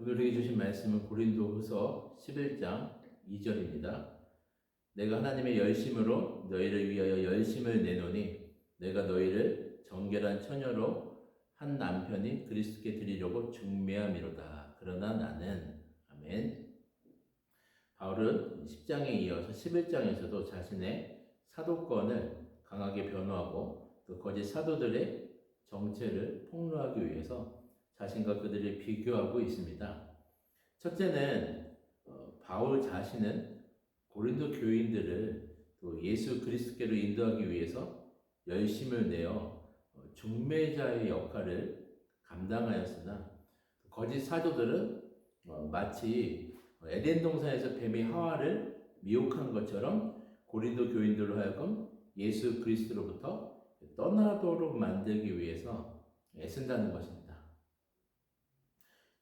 오늘에게 주신 말씀은 고린도후서 11장 2절입니다. 내가 하나님의 열심으로 너희를 위하여 열심을 내노니 내가 너희를 정결한 처녀로 한 남편이 그리스도께 드리려고 중매함이로다. 그러나 나는 아멘. 바울은 10장에 이어서 11장에서도 자신의 사도권을 강하게 변호하고 또 거짓 사도들의 정체를 폭로하기 위해서 자신과 그들을 비교하고 있습니다. 첫째는 어, 바울 자신은 고린도 교인들을 또 예수 그리스도께로 인도하기 위해서 열심을 내어 어, 중매자의 역할을 감당하였으나 거짓 사도들은 어, 마치 에덴 동산에서 뱀이 하와를 미혹한 것처럼 고린도 교인들로 하여금 예수 그리스도로부터 떠나도록 만들기 위해서 애쓴다는 것입니다.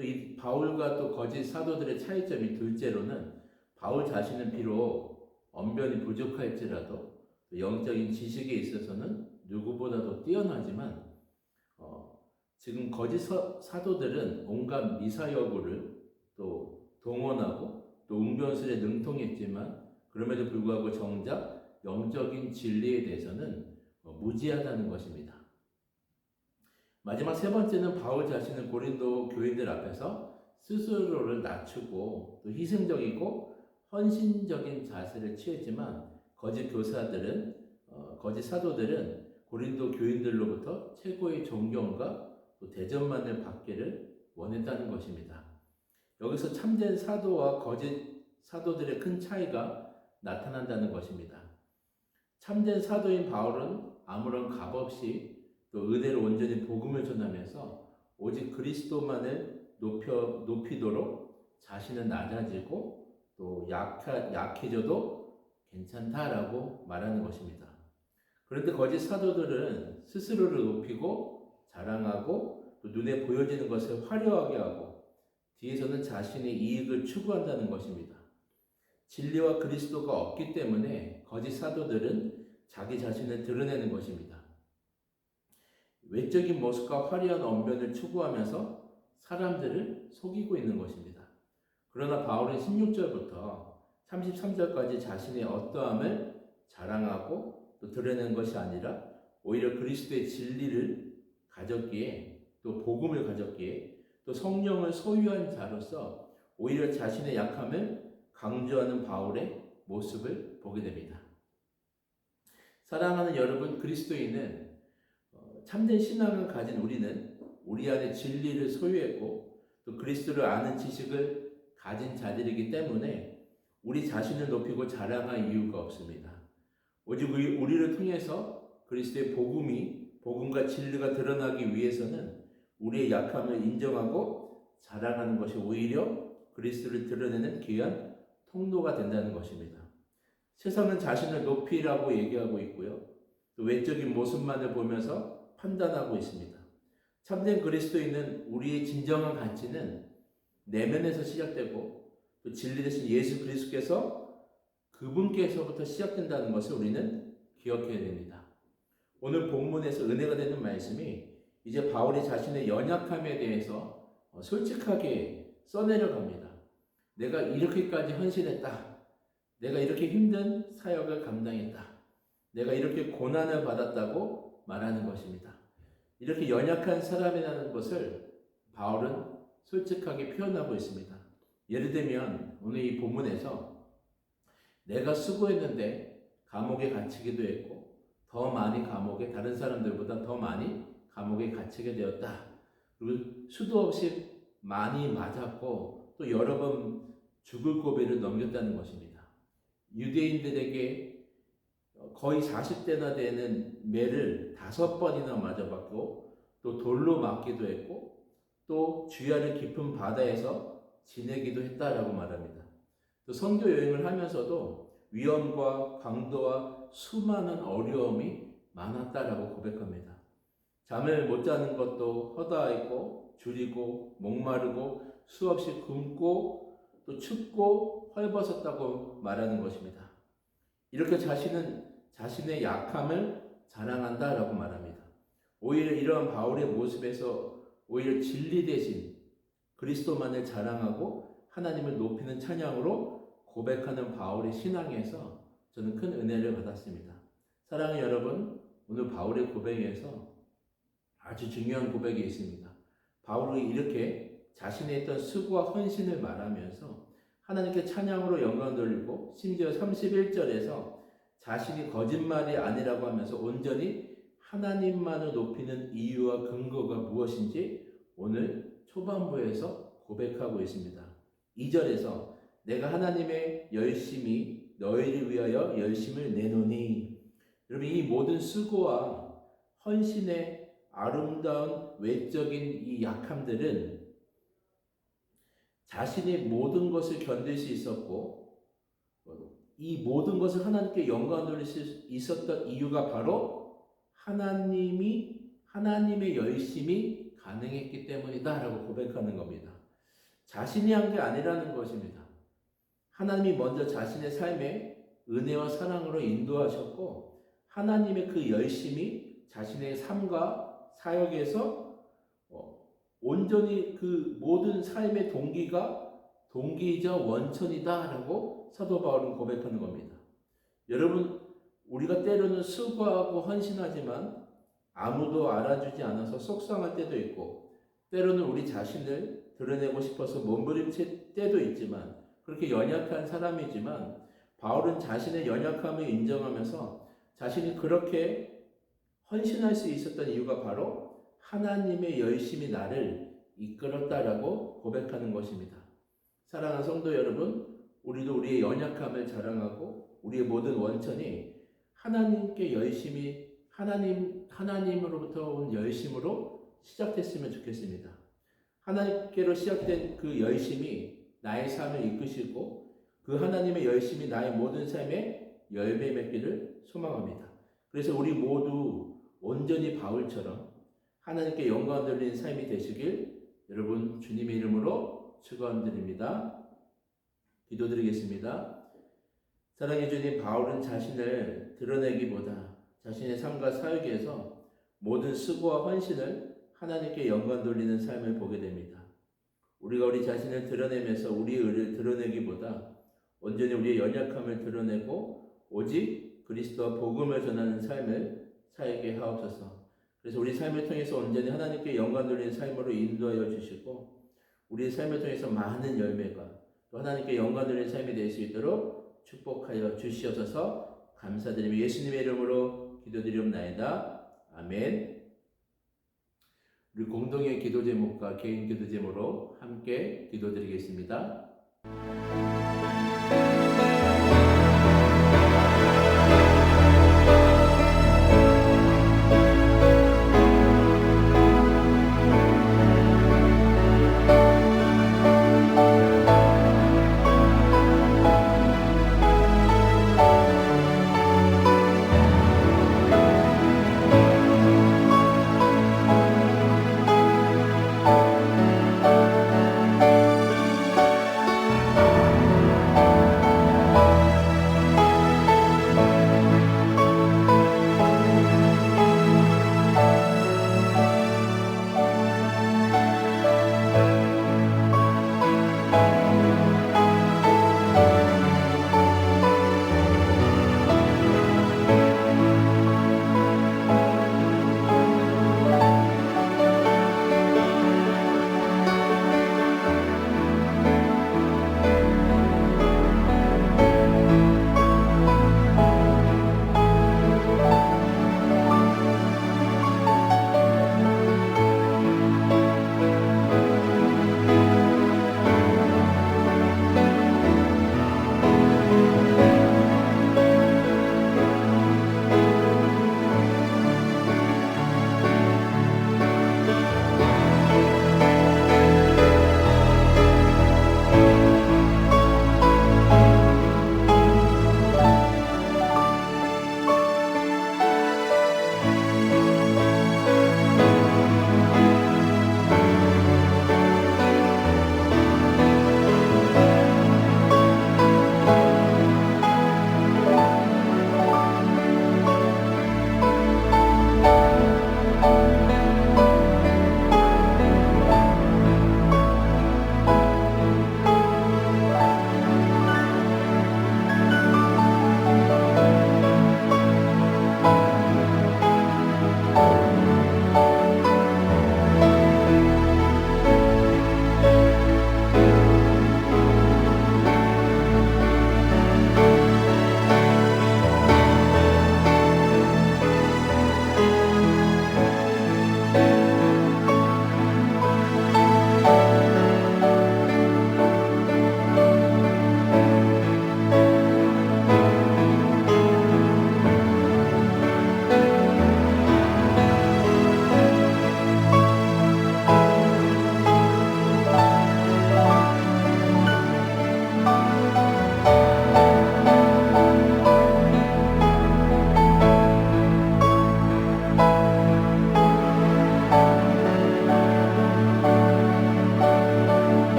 또 이 바울과 또 거짓 사도들의 차이점이 둘째로는 바울 자신은 비록 언변이 부족할지라도 영적인 지식에 있어서는 누구보다도 뛰어나지만 어, 지금 거짓 사도들은 온갖 미사여구를 또 동원하고 또 웅변술에 능통했지만 그럼에도 불구하고 정작 영적인 진리에 대해서는 어, 무지하다는 것입니다. 마지막 세 번째는 바울 자신은 고린도 교인들 앞에서 스스로를 낮추고 또 희생적이고 헌신적인 자세를 취했지만 거짓 교사들은 어, 거짓 사도들은 고린도 교인들로부터 최고의 존경과 또 대접만을 받기를 원했다는 것입니다. 여기서 참된 사도와 거짓 사도들의 큰 차이가 나타난다는 것입니다. 참된 사도인 바울은 아무런 값 없이 또 의대로 온전히 복음을 전하면서 오직 그리스도만을 높여 높이도록 자신은 낮아지고 또 약하, 약해져도 괜찮다라고 말하는 것입니다. 그런데 거짓 사도들은 스스로를 높이고 자랑하고 또 눈에 보여지는 것을 화려하게 하고 뒤에서는 자신의 이익을 추구한다는 것입니다. 진리와 그리스도가 없기 때문에 거짓 사도들은 자기 자신을 드러내는 것입니다. 외적인 모습과 화려한 언변을 추구하면서 사람들을 속이고 있는 것입니다. 그러나 바울은 16절부터 33절까지 자신의 어떠함을 자랑하고 또 드러내는 것이 아니라 오히려 그리스도의 진리를 가졌기에 또 복음을 가졌기에 또 성령을 소유한 자로서 오히려 자신의 약함을 강조하는 바울의 모습을 보게 됩니다. 사랑하는 여러분, 그리스도인은 참된 신앙을 가진 우리는 우리 안에 진리를 소유했고 또 그리스도를 아는 지식을 가진 자들이기 때문에 우리 자신을 높이고 자랑할 이유가 없습니다. 오직 우리를 통해서 그리스도의 복음이 복음과 진리가 드러나기 위해서는 우리의 약함을 인정하고 자랑하는 것이 오히려 그리스도를 드러내는 귀한 통로가 된다는 것입니다. 세상은 자신을 높이라고 얘기하고 있고요. 또 외적인 모습만을 보면서 판단하고 있습니다. 참된 그리스도인은 우리의 진정한 가치는 내면에서 시작되고 또 진리 되신 예수 그리스도께서 그분께서부터 시작된다는 것을 우리는 기억해야 됩니다. 오늘 본문에서 은혜가 되는 말씀이 이제 바울이 자신의 연약함에 대해서 솔직하게 써내려 갑니다. 내가 이렇게까지 헌신했다. 내가 이렇게 힘든 사역을 감당했다. 내가 이렇게 고난을 받았다고 말하는 것입니다. 이렇게 연약한 사람이라는 것을 바울은 솔직하게 표현하고 있습니다. 예를 들면 오늘 이 본문에서 내가 수고했는데 감옥에 갇히기도 했고 더 많이 감옥에 다른 사람들보다 더 많이 감옥에 갇히게 되었다. 그리고 수도 없이 많이 맞았고 또 여러 번 죽을 고비를 넘겼다는 것입니다. 유대인들에게 거의 40대나 되는 매를 다섯 번이나 맞아봤고 또 돌로 맞기도 했고 또 주야를 깊은 바다에서 지내기도 했다라고 말합니다. 또 선교 여행을 하면서도 위험과 강도와 수많은 어려움이 많았다라고 고백합니다. 잠을 못 자는 것도 허다했고 줄이고 목마르고 수없이 굶고 또 춥고 헐벗었다고 말하는 것입니다. 이렇게 자신은 자신의 약함을 자랑한다라고 말합니다. 오히려 이러한 바울의 모습에서 오히려 진리 대신 그리스도만을 자랑하고 하나님을 높이는 찬양으로 고백하는 바울의 신앙에서 저는 큰 은혜를 받았습니다. 사랑하는 여러분, 오늘 바울의 고백에서 아주 중요한 고백이 있습니다. 바울이 이렇게 자신의 있던 수고와 헌신을 말하면서 하나님께 찬양으로 영광 돌리고 심지어 31절에서 자신이 거짓말이 아니라고 하면서 온전히 하나님만을 높이는 이유와 근거가 무엇인지 오늘 초반부에서 고백하고 있습니다. 2절에서 내가 하나님의 열심히 너희를 위하여 열심을 내노니 여러분 이 모든 수고와 헌신의 아름다운 외적인 이 약함들은 자신이 모든 것을 견딜 수 있었고 이 모든 것을 하나님께 영광 돌릴 수 있었던 이유가 바로 하나님이 하나님의 열심이 가능했기 때문이다라고 고백하는 겁니다. 자신이 한 게 아니라는 것입니다. 하나님이 먼저 자신의 삶에 은혜와 사랑으로 인도하셨고 하나님의 그 열심이 자신의 삶과 사역에서 어, 온전히 그 모든 삶의 동기가 동기이자 원천이다라고 사도 바울은 고백하는 겁니다. 여러분 우리가 때로는 수고하고 헌신하지만 아무도 알아주지 않아서 속상할 때도 있고 때로는 우리 자신을 드러내고 싶어서 몸부림칠 때도 있지만 그렇게 연약한 사람이지만 바울은 자신의 연약함을 인정하면서 자신이 그렇게 헌신할 수 있었던 이유가 바로 하나님의 열심이 나를 이끌었다라고 고백하는 것입니다. 사랑하는 성도 여러분, 우리도 우리의 연약함을 자랑하고 우리의 모든 원천이 하나님께 열심히 하나님 하나님으로부터 온 열심으로 시작됐으면 좋겠습니다. 하나님께로 시작된 그 열심이 나의 삶을 이끄시고 그 하나님의 열심이 나의 모든 삶에 열매 맺기를 소망합니다. 그래서 우리 모두 온전히 바울처럼 하나님께 영광 돌리는 삶이 되시길 여러분 주님의 이름으로 축원드립니다. 기도드리겠습니다. 사랑해 주님 바울은 자신을 드러내기보다 자신의 삶과 사역에서 모든 수고와 헌신을 하나님께 영광 돌리는 삶을 보게 됩니다. 우리가 우리 자신을 드러내면서 우리의 의를 드러내기보다 온전히 우리의 연약함을 드러내고 오직 그리스도와 복음을 전하는 삶을 살게 하옵소서. 그래서 우리 삶을 통해서 온전히 하나님께 영광 돌리는 삶으로 인도하여 주시고 우리의 삶을 통해서 많은 열매가 또 하나님께 영광 돌리는 삶이 될 수 있도록 축복하여 주시옵소서. 감사드리며 예수님의 이름으로 기도드리옵나이다. 아멘. 우리 공동의 기도 제목과 개인 기도 제목으로 함께 기도드리겠습니다.